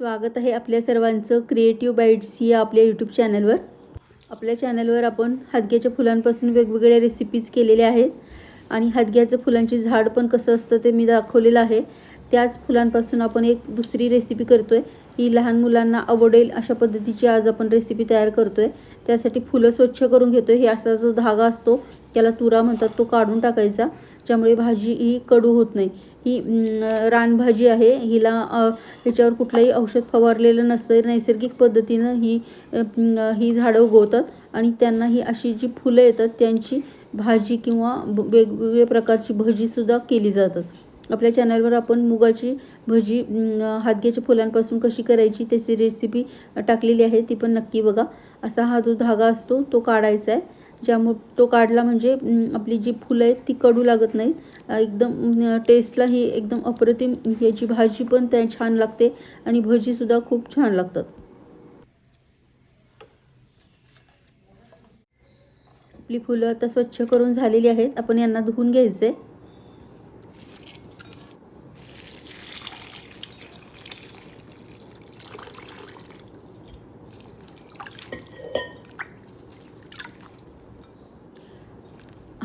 स्वागत आहे आपल्या सर्वांचं क्रिएटिव्ह बाईट्स या आपल्या यूट्यूब चॅनलवर आपल्या चॅनलवर आपण हादग्याच्या फुलांपासून वेगवेगळ्या रेसिपीज केलेल्या आहेत. आणि हादग्याचं फुलांची झाड पण कसं असतं ते मी दाखवलेलं आहे. त्याच फुलांपासून आपण एक दुसरी रेसिपी करतो आहे ही लहान मुलांना आवडेल अशा पद्धतीची आज आपण रेसिपी तयार करतो आहे त्यासाठी फुलं स्वच्छ करून घेतो आहे हे असा जो धागा असतो त्याला तुरा म्हणतात तो काढून टाकायचा. ज्यामुळे भाजी ही कडू होत नाही. ही रानभाजी आहे. हिला ह्याच्यावर कुठलंही औषध फवारलेलं नसतं. नैसर्गिक पद्धतीनं ही ही झाडं उगवतात. आणि त्यांना ही अशी जी फुलं येतात त्यांची भाजी किंवा वेगवेगळ्या प्रकारची भजीसुद्धा केली जातात. आपल्या चॅनलवर आपण मुगाची भजी हातग्याच्या हादग्याच्या फुलांपासून कशी करायची त्याची रेसिपी टाकलेली आहे ती पण नक्की बघा. असा हा जो धागा असतो तो काढायचा आहे. ज्यामुळे तो काढला म्हणजे आपली जी फुलं आहेत ती कडू लागत नाहीत. एकदम टेस्टला ही एकदम अप्रतिम याची भाजी पण त्या छान लागते आणि भजीसुद्धा खूप छान लागतात. आपली फुलं आता स्वच्छ करून झालेली आहेत. आपण यांना धुवून आहे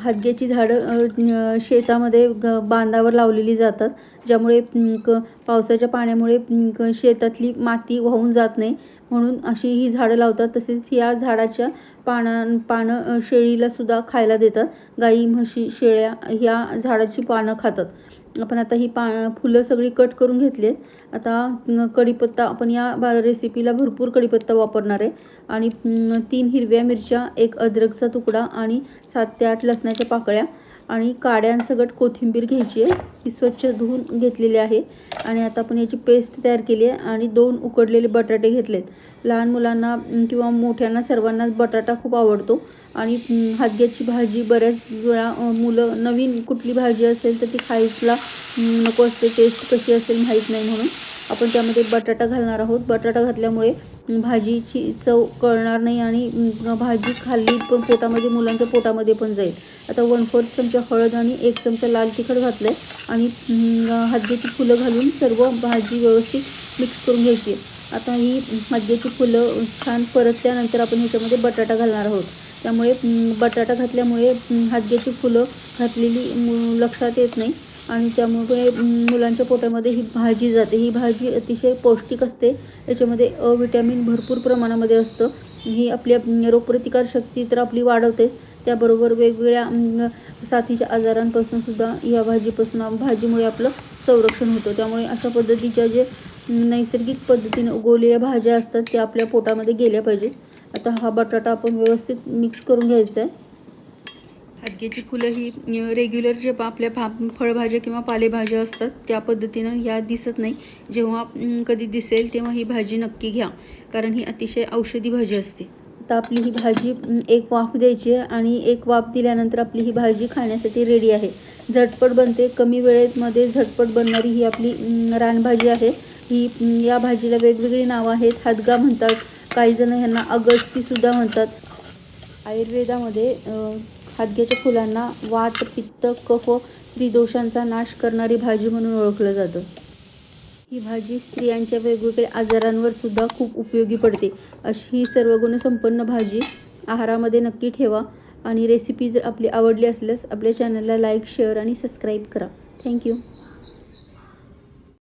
हातग्याची झाडं शेतामध्ये ग बांधावर लावलेली जातात ज्यामुळे क पावसाच्या पाण्यामुळे क शेतातली माती वाहून जात नाही. म्हणून अशी ही झाडं लावतात तसेच या झाडाच्या पानां पानं शेळीलासुद्धा शेळीला सुद्धा खायला देतात. गाई म्हशी शेळ्या ह्या झाडाची पानं खातात. आपण आता ही पा फुलं सगळी कट करून घेतली आहेत. आता कढीपत्ता आपण या बा रेसिपीला भरपूर कढीपत्ता वापरणार आहे. आणि तीन हिरव्या मिरच्या एक अद्रकचा तुकडा आणि सात ते आठ लसणाच्या पाकळ्या. आणि काड्यांसकट कोथिंबीर घ्यायची आहे. ती स्वच्छ धुवून घेतलेली आहे. आणि आता आपण याची पेस्ट तयार केली आहे आणि दोन उकडलेले बटाटे घेतलेत. लहान मुलांना किंवा मोठ्यांना सर्वांनाच बटाटा खूप आवडतो. आणि अं, हादग्याची भाजी बऱ्याच वेळा मुलं नवीन कुठली भाजी असेल तर ती खायला नको असते टेस्ट कशी असेल माहीत नाही म्हणून. आपण त्यामध्ये बटाटा घालणार आहोत. बटाटा घातल्यामुळे भाजीची चव कळणार नाही आणि भाजी खाल्ली पण पोटामध्ये मुलांच्या पोटामध्ये पण जाईल. आता वन फोर्थ चमचा हळद आणि एक चमचा लाल तिखट घातलं आहे आणि हद्दीची फुलं घालून सर्व भाजी व्यवस्थित मिक्स करून घ्यायची. आता ही हद्दीची फुलं छान परतल्यानंतर आपण ह्याच्यामध्ये बटाटा घालणार आहोत. त्यामुळे बटाटा घातल्यामुळे हद्दीची फुलं घातलेली लक्षात येत नाही. आणि त्यामुळे मुलांच्या पोटामध्ये ही भाजी जाते. ही भाजी अतिशय पौष्टिक असते. याच्यामध्ये अ विटॅमिन भरपूर प्रमाणामध्ये असतं. ही आपल्या रोगप्रतिकार शक्ती तर आपली वाढवतेच. त्याबरोबर वेगवेगळ्या साथीच्या आजारांपासून सुद्धा या भाजीपासून भाजीमुळे आपलं संरक्षण होतं. त्यामुळे अशा पद्धतीच्या जे नैसर्गिक पद्धतीने उगवलेल्या भाज्या असतात त्या आपल्या पोटामध्ये गेल्या पाहिजेत. आता हा बटाटा आपण व्यवस्थित मिक्स करून घ्यायचा आहे. हादग्याची फुलं ही रेग्युलर जे आपल्या भा फळभाज्या किंवा पालेभाज्या असतात त्या पद्धतीनं ह्या दिसत नाही. जेव्हा कधी दिसेल तेव्हा ही भाजी नक्की घ्या. कारण ही अतिशय औषधी भाजी असते. आता आपली ही भाजी एक वाफ द्यायची आहे आणि एक वाफ दिल्यानंतर आपली ही भाजी खाण्यासाठी रेडी आहे. झटपट बनते. कमी वेळेमध्ये झटपट बनणारी ही आपली रानभाजी आहे. ही या भाजीला वेगवेगळी नावं आहेत. हादगा म्हणतात. काही जण ह्यांना अगस्तीसुद्धा म्हणतात. आयुर्वेदामध्ये हादग्याच्या फुलांना वात पित्त कफ त्रिदोषांचा नाश करणारी भाजी म्हणून ओळखलं जातं. ही भाजी स्त्रियांच्या वेगवेगळ्या आजारांवर सुद्धा खूप उपयोगी पडते. अशी ही सर्व गुणसंपन्न भाजी आहारामध्ये नक्की ठेवा आणि रेसिपी जर आपली आवडली असल्यास आपल्या चॅनलला लाईक शेअर आणि सबस्क्राईब करा. Thank you